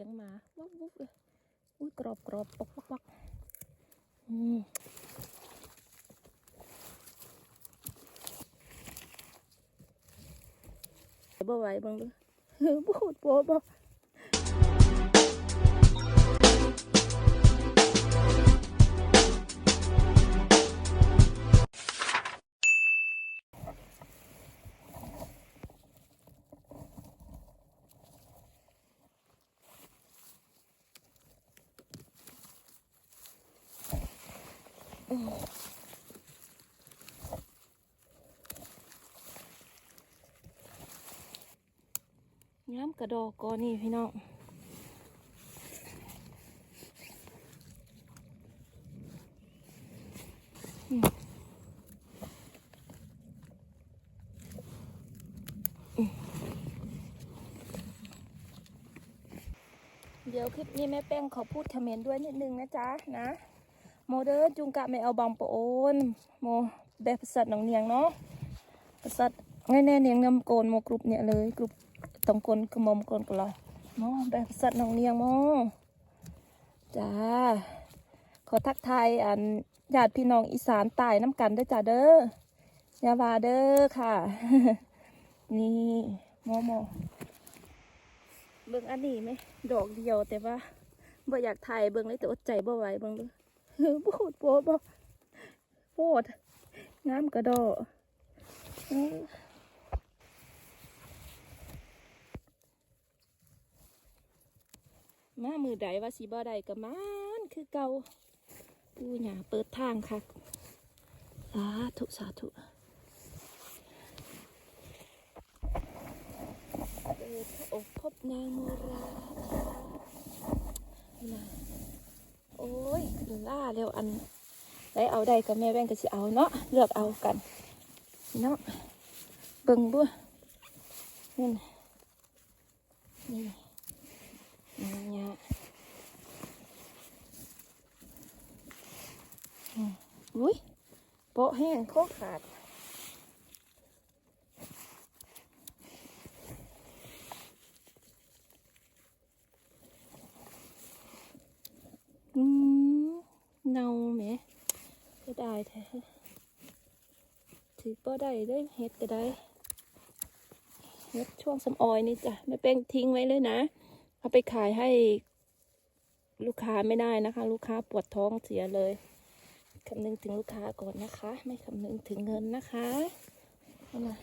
สียงหมาวุบวุบเลยอุ้ยกรอบกรอบปอกปักอืมบ่ไหวบ้างเลยบ่โคตรโป๊ะบ่ ย้ำกระดอกก่อนนี่พี่น้องเดี๋ยวคลิปนี้แม่แป้งขอพูดคอมเมนต์ด้วยนิดนึงนะจ๊ะนะ โมเดอร์จุงกะไม่เอาบางปะโอนโมแบบภาษาหนองเนียงเนาะภาษาง่ายแน่เนียงนำโกนโมกรุปเนี่ยเลยกรุปตรงกลกระมอมกลกลอยเนาะแบบภาษาหนองเนียงโมจ้าขอทักทายอันญาติพี่น้องอีสานใต้น้ำกันด้วยจ้าเด้อยาวาเด้อค่ะ นี่โมโมเบิ่งอันนี้ไหมดอกเดียวแต่ว่าบ่อยากถ่ายเบิ่งเลยแต่อดใจบ่ไหวเบิ่งเดูโพูดโพดบ่โพดงามกระโดดเอ้ยมามือใดว่าสิบ่ได้ก็มันคือเก่าปูหยาเปิดทางค่ะสาธุสาธุเปิดพระอกพบนางโมรานะ ล่าเร็วอันได้เอาได้ก็แม่แว่งก็สิเอาเนาะเลือกเอากันเนาะเบิ่งบ่นี่นี่นี่เนี่ยอุ้ยโปะแห้งโคตรขาดอืมเน่าแหม ก็ ถือป้อได้ได้เฮ็ดก็ได้เฮ็ดช่วงสำออยนี่จ้ะไม่แป้งทิ้งไว้เลยนะ เอาไปขายให้ลูกค้าไม่ได้นะคะ ลูกค้าปวดท้องเสียเลยคำนึงถึงลูกค้าก่อนนะคะ ไม่คำนึงถึงเงินนะคะเอามา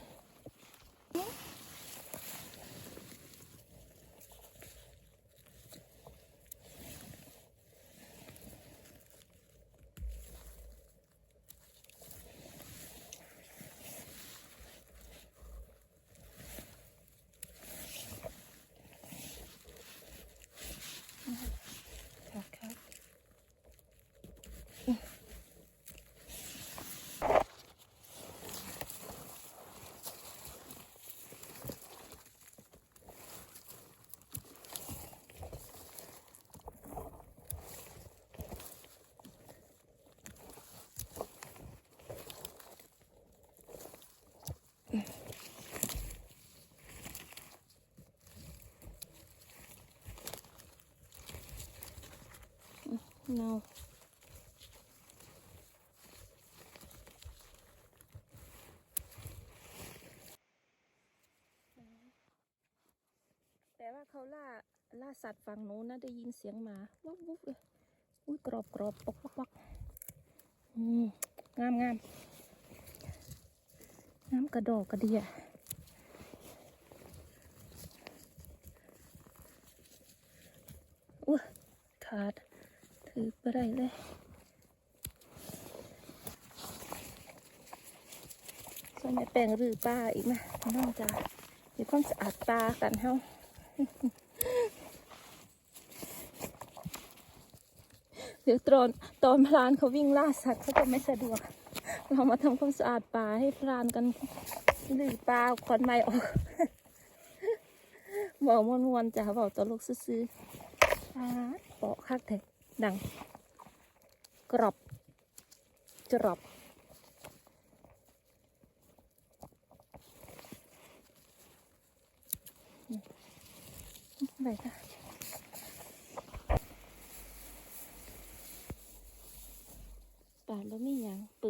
เนาแต่ว่าเขาล่าล่าสัตว์ฝั่งโน้นนะได้ยินเสียงหมาวับวุบเลยอุ้ยกรอบกรอบปอกปักปักอืมงามงาม งามกระดอกกระเดียอุ้ขาด ถือไปได้เลยส่วนแม่แปลงรือป้าอีกนะน้องจ้าเดี๋ยวความสะอาดตากันเฮาเดี๋ยวตอนตอนพรานเขาวิ่งล่าสัตว์เขาจะไม่สะดวก เรามาทำความสะอาดป่าให้พรานกันหรือปลาควันไม่ออกบอกมวนๆจ้ะบอกตลกซื้อๆปาเปาะคักแท้ดัง กรอบจรอบอะไรคะ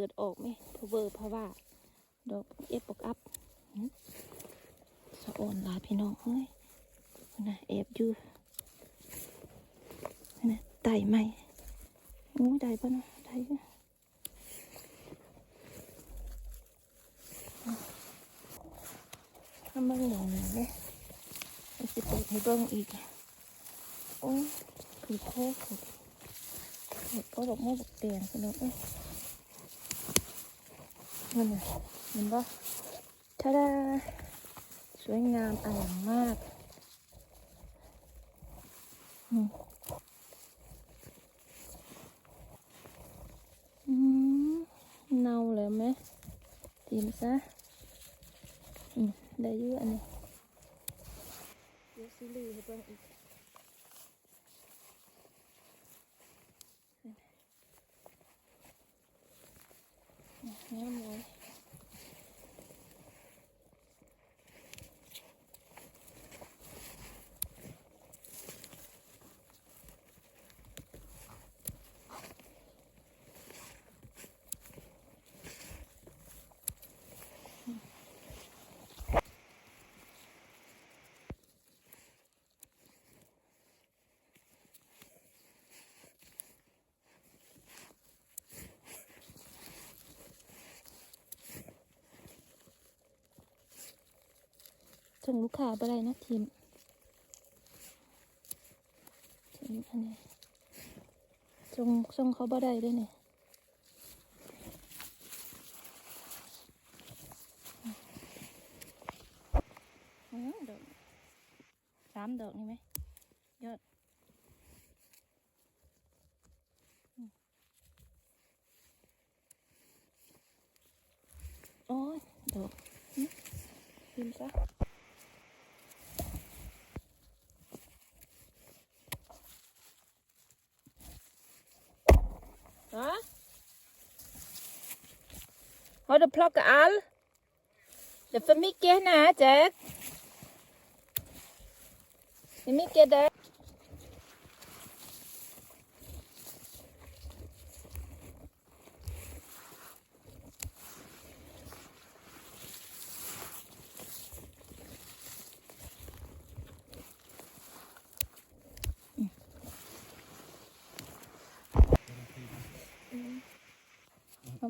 ดออกไหมพเวอร์เพราะว่า ดอกเอฟปกอัพสะอ่อนลาพี่น้องเอ้ยนะเอฟอยู่นะไต่ไหมโอ้ยได้ปะเนาะได้ปะทำบิ้งหน่อยเนี่ยมันสิเปิดให้เบิ้งอีก โอ้ยคือโคตรขุดขุดก็ดอกไม้ดอกเตียงพี่น้องเอ้ย นั่นน่ะเห็นปะทาดาสวยงามอลังมากอืมเน่าแล้วไหมทิมซะอืมได้เยอะอันนี้เดี๋ยวซิลือให้เบิ่งอีกน้ำเลย ส่งลูกค้าไปได้นะทีมทีมอันนี้ส่งส่งเขาบ่ได้ด้วยเนี่ยดอกสามดอกนี่ไหมยอดอืมโอ้ยดอกพิมพ์ซะ Har du plockat all? Det är för mycket här, Jack. Det är mycket där.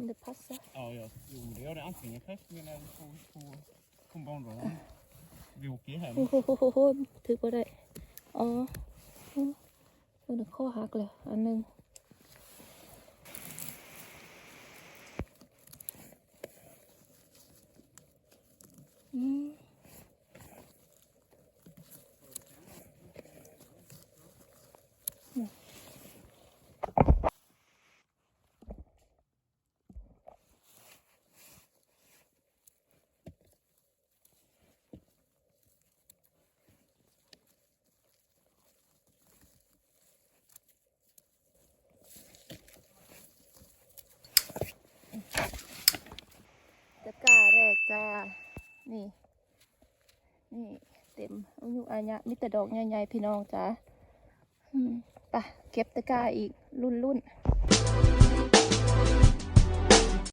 Om det passar. Ja, ja. Jo, det gör det. Antingen fästningen eller på, på kombonrollen. Vi åker ju hem. โอ้โหโหโหโหถือว่าได้อ๋อโอ้เออข้อหักเลยอันหนึ่งอืมตะกร้าแรกจ้า นี่ นี่เต็มอายุอายะมิตรดอกใหญ่ๆพี่น้องจ้าไปเก็บตะกร้าอีกรุ่นรุ่นๆ